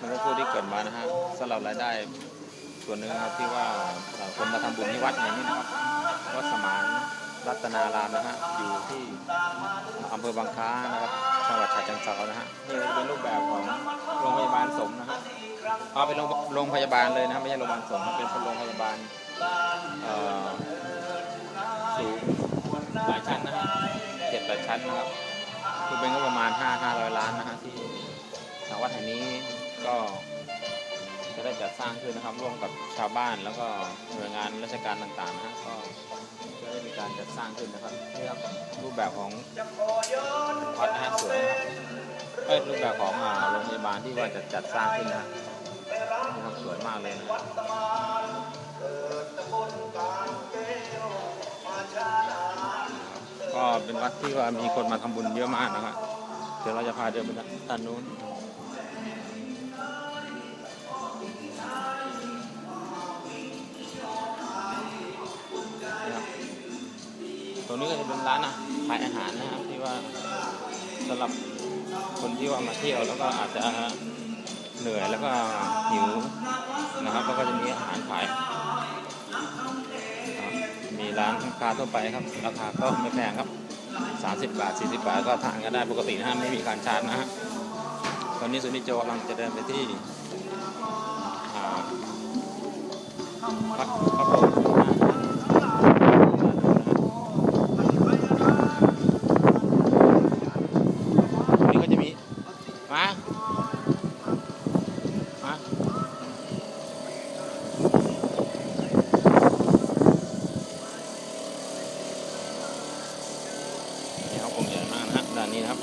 มันก็ผู้ที่เกิดมานะฮะสำหรับรายได้ส่วนหนึ่งครับที่ว่าคนมาทำบุญที่วัดแห่งนี้นะครับวัดสมานรัตนารามนะฮะอยู่ที่อำเภอบางค้านะครับจังหวัดฉะเชิงเทรานะฮะนี่จะเป็นรูปแบบของโรงพยาบาลสงฆ์นะฮะเอาเป็นโรงพยาบาลเลยนะไม่ใช่โรงพยาบาลสงฆ์นเป็นโรงพยาบาลสูงหลายชั้นนะฮะเจ็ดแปดชั้นนะครับคือเป็นก็ประมาณ5 500ล้านนะฮะที่ ทางวัดแห่งนี้ก็จะได้จัดสร้างขึ้นนะครับร่วมกับชาวบ้านแล้วก็หน่วยงานราชการต่างๆนะฮะก็จะได้มีการจัดสร้างขึ้นนะครับนี่ครับรูปแบบของวัดนะฮะสวยนะครับเอ้ยรูปแบบของอ่าโรงพยาบาลที่ว่าจะจัดสร้างขึ้นนะฮะนี่ครับสวยมากเลยนะฮะก็เป็นวัดที่ว่ามีคนมาทำบุญเยอะมากนะครับเดี๋ยวเราจะพาเดินไปด้านนู้น รงนี้ก็จะเป็นร้านอาขายอาหารนะครับที่ว่าสำหรับคนที่ว่ามาเที่ยวแล้วก็อาจจะเหนื่อยแล้วก็หิวนะครับแล้วก็จะมีอาหารขาย มีร้านค้าทั่วไปครับ ราคาก็ไม่แพงครับ 30 บาท 40 บาทก็ทานกันได้ปกตินะฮะไม่มีการชาร์จนะฮะตอนนี้สุนิโจกำลังจะเดินไปที่อ่าวัดพระโพธิ์ นี่ก็จะมี มา มา นี่ครับองค์ใหญ่มากนะฮะด้านนี้นะครับ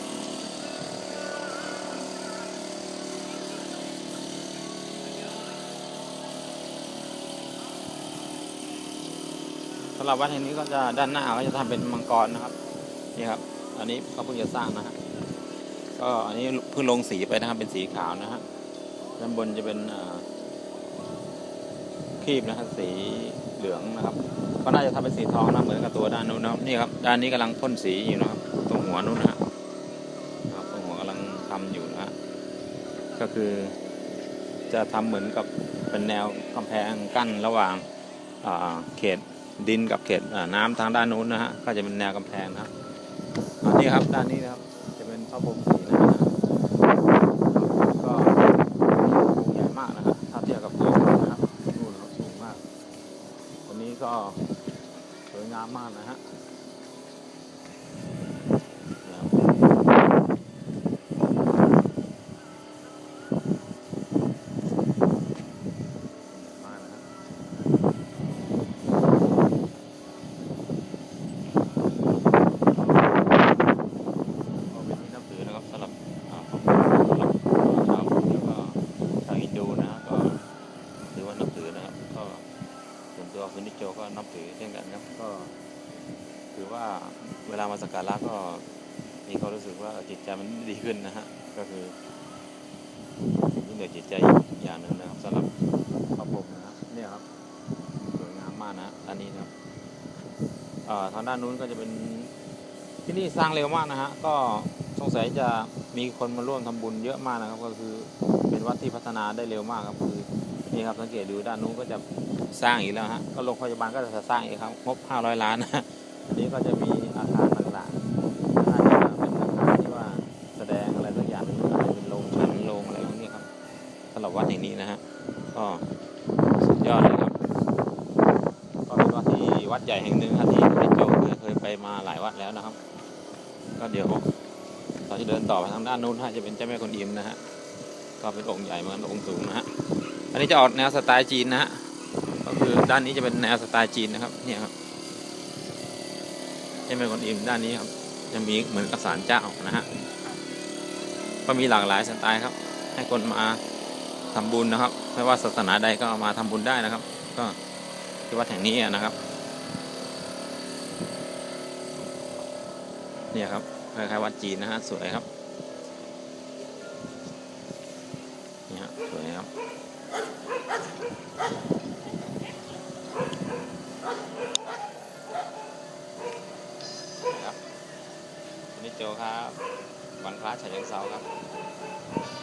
สำหรับวัดแห่งนี้ก็จะด้านหน้าก็จะทำเป็นมังกรนะครับนี่ครับ อันนี้เขาเพิ่งจะสร้างนะฮะก็อันนี้เพิ่งลงสีไปนะครับเป็นสีขาวนะฮะด้านบนจะเป็นครีบนะครับสีเหลืองนะครับ ก็น่าจะทำเป็นสีทองนะเหมือนกับตัวด้านนู้นนะครับนี่ครับด้านนี้กำลังพ่นสีอยู่นะครับตรงหัวนู้นนะนะครับตรงหัวกำลังทำอยู่นะฮะก็คือจะทำเหมือนกับเป็นแนวกำแพงกั้นระหว่างเขต ดินกับเขตน้ำทางด้านนู้นนะฮะก็จะเป็นแนวกำแพงนะครับอันนี้ครับด้านนี้นะครับจะเป็นพระพรหมสีนะฮะก็ใหญ่มากนะครับถ้าเทียบกับตัวนะครับนู่นสูงมากตัวนี้ก็สวยงามมากนะฮะเนี่ยมากนะฮะ ก็เป็นที่นับถือนะครับสำหรับอ่าครอบครัวสำหรับชาวพุทธแล้วก็ชาวฮินดูนะฮะก็ถือว่านับถือนะครับ ก็ส่วนตัวคุณนิจ โจก็นับถือเช่นกันครับก็ถือว่าเวลามาสักการะก็มีความรู้สึกว่าจิตใจมันดีขึ้นนะฮะก็คือยิ่งเหนือจิตใจอีกอย่างหนึ่งนะครับสำหรับพระพรหมนะครับเนี่ยครับสวยงามมากนะฮะอันนี้นะครับอ่าทางด้านนู้นก็จะเป็นที่นี่สร้างเร็วมากนะฮะก็สงสัยจะมีคนมาร่วมทำบุญเยอะมากนะครับ ก็คือเป็นวัดที่พัฒนาได้เร็วมากครับคือ นี่ครับสังเกตดูด้านนู้นก็จะสร้างอีกแล้วฮะก็โรงพยาบาลก็จะสร้างอีกครับงบ500 ล้านนะฮะอันนี้ก็จะมีอาคารต่างๆน่าจะเป็นอาคารที่ว่าแสดงอะไรสักอย่างอาจจะเป็นโรงฉันโรงอะไรพวกนี้ครับสำหรับวัดแห่งนี้นะฮะก็สุดยอดเลยครับก็เป็นวัดที่วัดใหญ่แห่งหนึ่งครับที่พระโจเคยไปมาหลายวัดแล้วนะครับ ก็เดี๋ยวเราจะเดินต่อไปทางด้านนู้นฮะจะเป็นเจ้าแม่กวนอิมนะฮะก็เป็นองค์ใหญ่เหมือนกันองค์สูงนะฮะ อันนี้จะออกแนวสไตล์จีนนะฮะก็คือด้านนี้จะเป็นแนวสไตล์จีนนะครับเนี่ยครับจ้าแม่กวนอิมด้านนี้ครับจะมีเหมือนกับศาลเจ้านะฮะก็มีหลากหลายสไตล์ครับ ให้คนมาทำบุญนะครับ ไม่ว่าศาสนาใดก็มาทำบุญได้นะครับ ก็ที่วัดแห่งนี้นะครับเนี่ยครับคล้ายๆวัดจีนนะฮะสวยครับ เนี่ยฮะสวยครับ โจครับ วันคลาฉะเชิงเซาครับ